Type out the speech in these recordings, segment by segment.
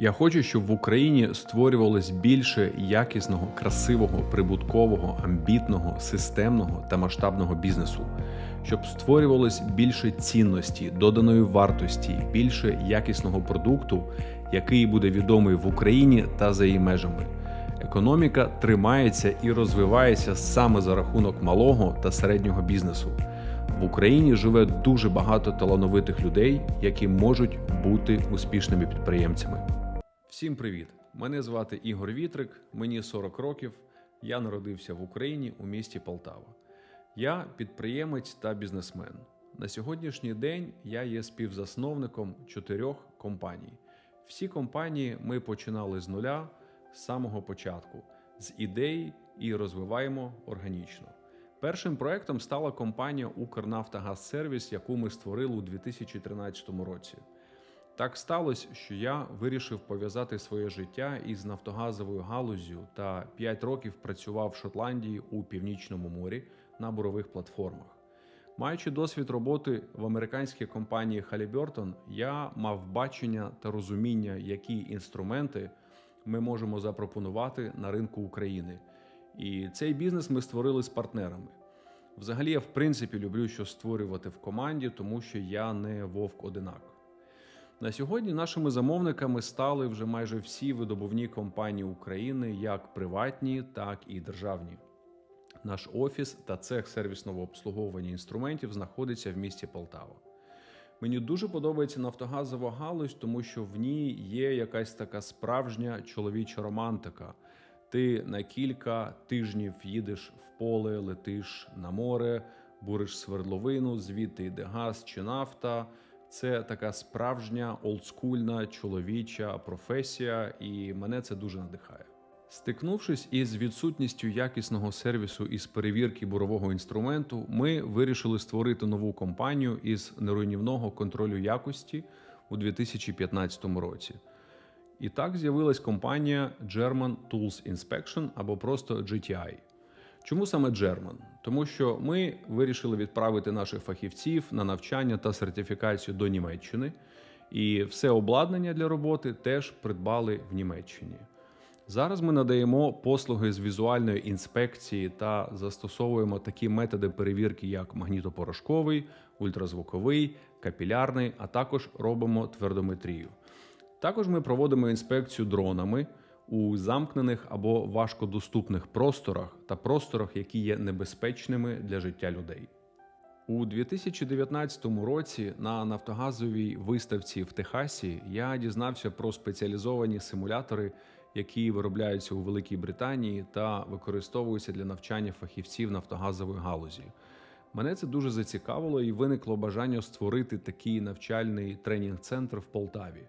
Я хочу, щоб в Україні створювалось більше якісного, красивого, прибуткового, амбітного, системного та масштабного бізнесу, щоб створювалось більше цінності, доданої вартості, більше якісного продукту, який буде відомий в Україні та за її межами. Економіка тримається і розвивається саме за рахунок малого та середнього бізнесу. В Україні живе дуже багато талановитих людей, які можуть бути успішними підприємцями. Всім привіт! Мене звати Ігор Вітрик, мені 40 років. Я народився в Україні у місті Полтава. Я підприємець та бізнесмен. На сьогоднішній день я є співзасновником чотирьох компаній. Всі компанії ми починали з нуля з самого початку, з ідей і розвиваємо органічно. Першим проектом стала компанія Укрнафтогазсервіс, яку ми створили у 2013 році. Так сталося, що я вирішив пов'язати своє життя із нафтогазовою галуззю та 5 років працював в Шотландії у північному морі на бурових платформах. Маючи досвід роботи в американській компанії Halliburton, я мав бачення та розуміння, які інструменти ми можемо запропонувати на ринку України. І цей бізнес ми створили з партнерами. Взагалі, я в принципі люблю що створювати в команді, тому що я не вовк-одинак. На сьогодні нашими замовниками стали вже майже всі видобувні компанії України, як приватні, так і державні. Наш офіс та цех сервісного обслуговування інструментів знаходиться в місті Полтава. Мені дуже подобається нафтогазова галузь, тому що в ній є якась така справжня чоловіча романтика. Ти на кілька тижнів їдеш в поле, летиш на море, буриш свердловину, звідти йде газ чи нафта. Це така справжня олдскульна чоловіча професія, і мене це дуже надихає. Стикнувшись із відсутністю якісного сервісу із перевірки бурового інструменту, ми вирішили створити нову компанію із неруйнівного контролю якості у 2015 році. І так з'явилась компанія German Tools Inspection або просто GTI. Чому саме German? Тому що ми вирішили відправити наших фахівців на навчання та сертифікацію до Німеччини, і все обладнання для роботи теж придбали в Німеччині. Зараз ми надаємо послуги з візуальної інспекції та застосовуємо такі методи перевірки, як магнітопорошковий, ультразвуковий, капілярний, а також робимо твердометрію. Також ми проводимо інспекцію дронами у замкнених або важкодоступних просторах та просторах, які є небезпечними для життя людей. У 2019 році на нафтогазовій виставці в Техасі я дізнався про спеціалізовані симулятори, які виробляються у Великій Британії та використовуються для навчання фахівців нафтогазової галузі. Мене це дуже зацікавило і виникло бажання створити такий навчальний тренінг-центр в Полтаві.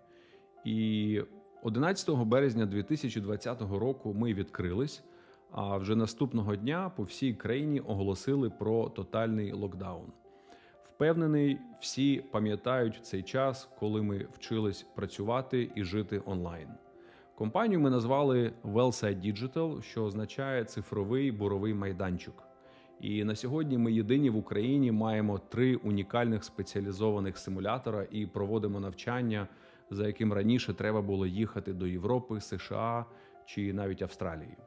І 11 березня 2020 року ми відкрились. А вже наступного дня по всій країні оголосили про тотальний локдаун. Впевнений, всі пам'ятають цей час, коли ми вчились працювати і жити онлайн. Компанію ми назвали Wellside Digital, що означає цифровий буровий майданчик. І на сьогодні ми єдині в Україні маємо три унікальних спеціалізованих симулятора і проводимо навчання, за яким раніше треба було їхати до Європи, США чи навіть Австралії.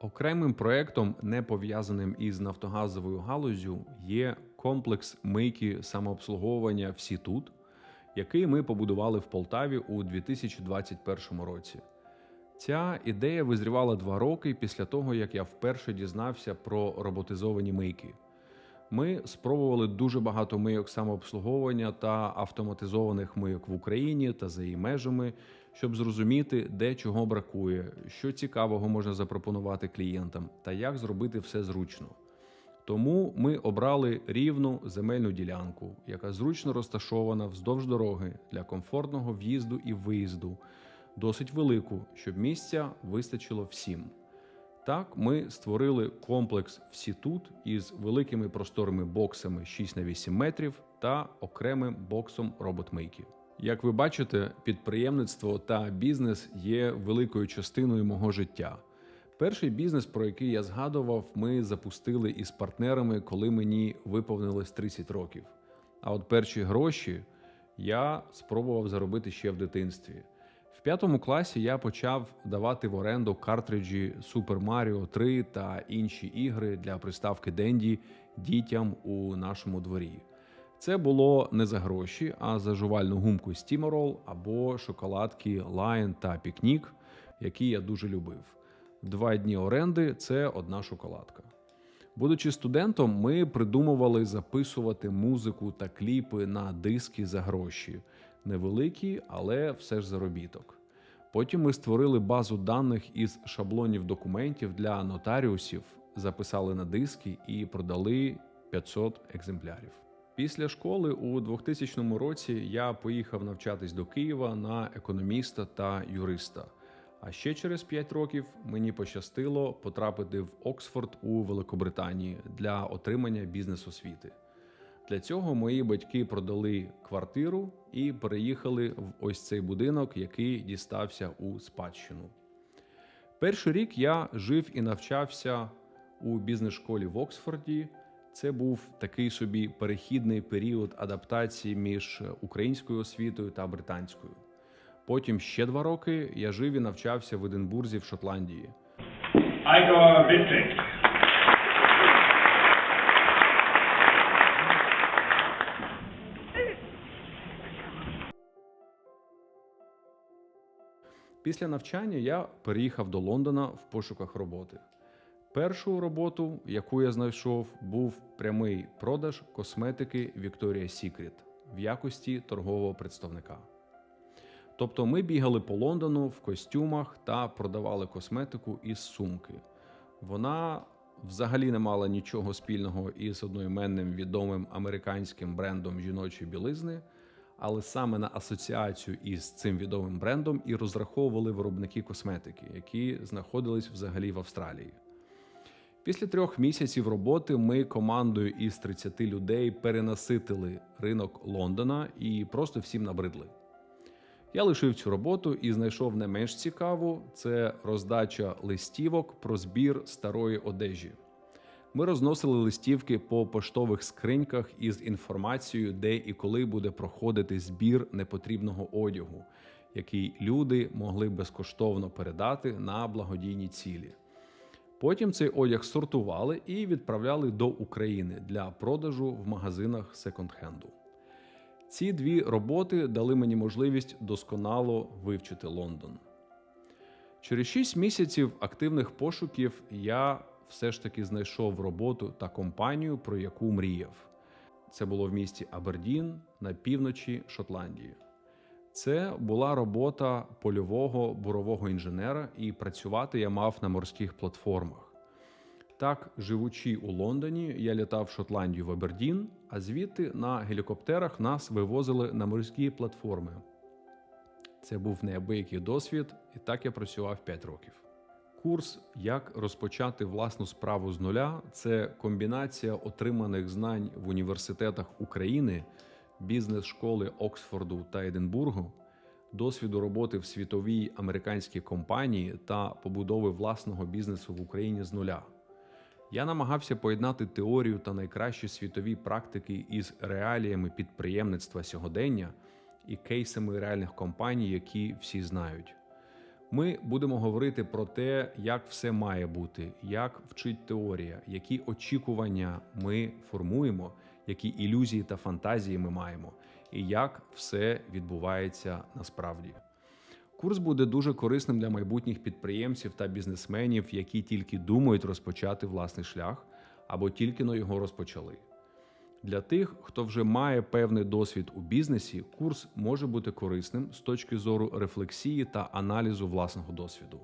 Окремим проектом, не пов'язаним із нафтогазовою галузю, є комплекс мийки самообслуговування всі тут, який ми побудували в Полтаві у 2021 році. Ця ідея визрівала два роки після того, як я вперше дізнався про роботизовані мийки. Ми спробували дуже багато мийок самообслуговування та автоматизованих мийок в Україні та за її межами, щоб зрозуміти, де чого бракує, що цікавого можна запропонувати клієнтам та як зробити все зручно. Тому ми обрали рівну земельну ділянку, яка зручно розташована вздовж дороги для комфортного в'їзду і виїзду, досить велику, щоб місця вистачило всім. Так, ми створили комплекс всі тут із великими просторими боксами 6 на 8 метрів та окремим боксом роботмейків. Як ви бачите, підприємництво та бізнес є великою частиною мого життя. Перший бізнес, про який я згадував, ми запустили із партнерами, коли мені виповнилось 30 років. А от перші гроші я спробував заробити ще в дитинстві. П'ятому класі я почав давати в оренду картриджі Super Mario 3 та інші ігри для приставки Денді дітям у нашому дворі. Це було не за гроші, а за жувальну гумку Steamroll або шоколадки Lion та Пікнік, які я дуже любив. Два дні оренди це одна шоколадка. Будучи студентом, ми придумували записувати музику та кліпи на диски за гроші. Невеликі, але все ж заробіток. Потім ми створили базу даних із шаблонів документів для нотаріусів, записали на диски і продали 500 екземплярів. Після школи у 2000 році я поїхав навчатись до Києва на економіста та юриста. А ще через 5 років мені пощастило потрапити в Оксфорд у Великобританії для отримання бізнес-освіти. Для цього мої батьки продали квартиру і переїхали в ось цей будинок, який дістався у спадщину. Перший рік я жив і навчався у бізнес-школі в Оксфорді. Це був такий собі перехідний період адаптації між українською освітою та британською. Потім ще два роки я жив і навчався в Единбурзі в Шотландії. Igor Vittek. Після навчання я переїхав до Лондона в пошуках роботи. Першу роботу, яку я знайшов, був прямий продаж косметики Victoria's Secret в якості торгового представника. Тобто ми бігали по Лондону в костюмах та продавали косметику із сумки. Вона взагалі не мала нічого спільного із одноіменним відомим американським брендом жіночої білизни, але саме на асоціацію із цим відомим брендом і розраховували виробники косметики, які знаходились взагалі в Австралії. Після трьох місяців роботи ми командою із 30 людей перенаситили ринок Лондона і просто всім набридли. Я лишив цю роботу і знайшов не менш цікаву це роздача листівок про збір старої одежі. Ми розносили листівки по поштових скриньках із інформацією, де і коли буде проходити збір непотрібного одягу, який люди могли безкоштовно передати на благодійні цілі. Потім цей одяг сортували і відправляли до України для продажу в магазинах секонд-хенду. Ці дві роботи дали мені можливість досконало вивчити Лондон. Через 6 місяців активних пошуків я все ж таки знайшов роботу та компанію, про яку мріяв. Це було в місті Абердін на півночі Шотландії. Це була робота польового бурового інженера, і працювати я мав на морських платформах. Так, живучи у Лондоні, я літав в Шотландію в Абердін, а звідти на гелікоптерах нас вивозили на морські платформи. Це був неабиякий досвід, і так я працював 5 років. Курс Як розпочати власну справу з нуля це комбінація отриманих знань в університетах України, бізнес-школи Оксфорду та Единбургу, досвіду роботи в світовій американській компанії та побудови власного бізнесу в Україні з нуля. Я намагався поєднати теорію та найкращі світові практики із реаліями підприємництва сьогодення і кейсами реальних компаній, які всі знають. Ми будемо говорити про те, як все має бути, як вчить теорія, які очікування ми формуємо, які ілюзії та фантазії ми маємо, і як все відбувається насправді. Курс буде дуже корисним для майбутніх підприємців та бізнесменів, які тільки думають розпочати власний шлях або тільки но його розпочали. Для тих, хто вже має певний досвід у бізнесі, курс може бути корисним з точки зору рефлексії та аналізу власного досвіду.